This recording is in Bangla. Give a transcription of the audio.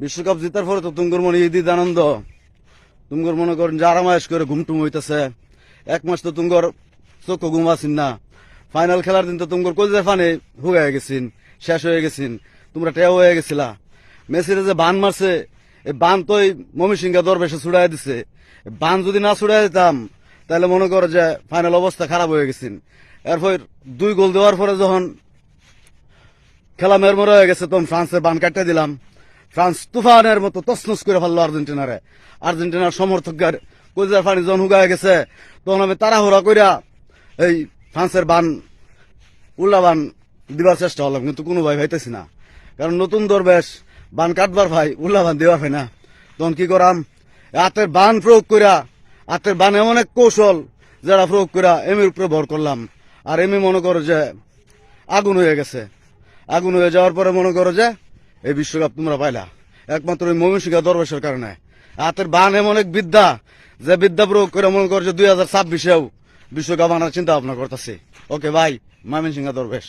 বিশ্বকাপ জিতার পরে তো তুমগর মনে ঈদ আনন্দ। তুমগর মনে করেন যে আরামায়েশ করে ঘুমটুম হইতেছে। এক মাস তো তুমগর চোখ ঘুম আসিন না। ফাইনাল খেলার দিন তো তুমগর কলজার ফানে হুগায় গেছিন, শেষ হয়ে গেছিন। তোমরা টেও হয়ে গেছিলা। মেসিরে যে বান মারছে এই বান তো এই মমি সিংহা দরবেশে ছুড়াই দিছে। বান যদি না ছুড়াই দিতাম, তাহলে মনে করো যে ফাইনাল অবস্থা খারাপ হয়ে গেছিন। এরপর দুই গোল দেওয়ার পরে যখন খেলা মেরমর হয়ে গেছে, তখন ফ্রান্সের বান কাটতে দিলাম। ফ্রান্স তুফানের মতো তসনস করে ফেলল আর্জেন্টিনারে। আর্জেন্টিনার সমর্থকদের কলজার পানি যখন হুগায় গেছে, তখন আমি তাড়াহুড়া কইরা এই ফ্রান্সের বান উল্লা বান দিবার চেষ্টা হলাম কিন্তু কোনো ভাই ভাইতেছি না। কারণ নতুন দরবেশ, বান কাটবার ভাই উল্লা বান দেওয়া ভাই না। তখন কি করাম? হাতের বান প্রয়োগ কইরা, হাতের বান এমন এক কৌশল যারা প্রয়োগ কইরা এমির উপরে ভর করলাম। আর এমি মনে করো যে আগুন হয়ে গেছে। আগুন হয়ে যাওয়ার পরে মনে করো যে, এই বিশ্বকাপ তোমরা পাইলা। একমাত্র ওই ময়মনসিংহ দরবেশের কারণে। হাতের বান এমন এক বিদ্যা, যে বিদ্যা প্রয়োগ করে মনে করো যে দুই হাজার ছাব্বিশেও বিশ্বকাপ আনার চিন্তা ভাবনা করতেছি। ওকে, ভাই ময়মনসিংহ দরবেশ।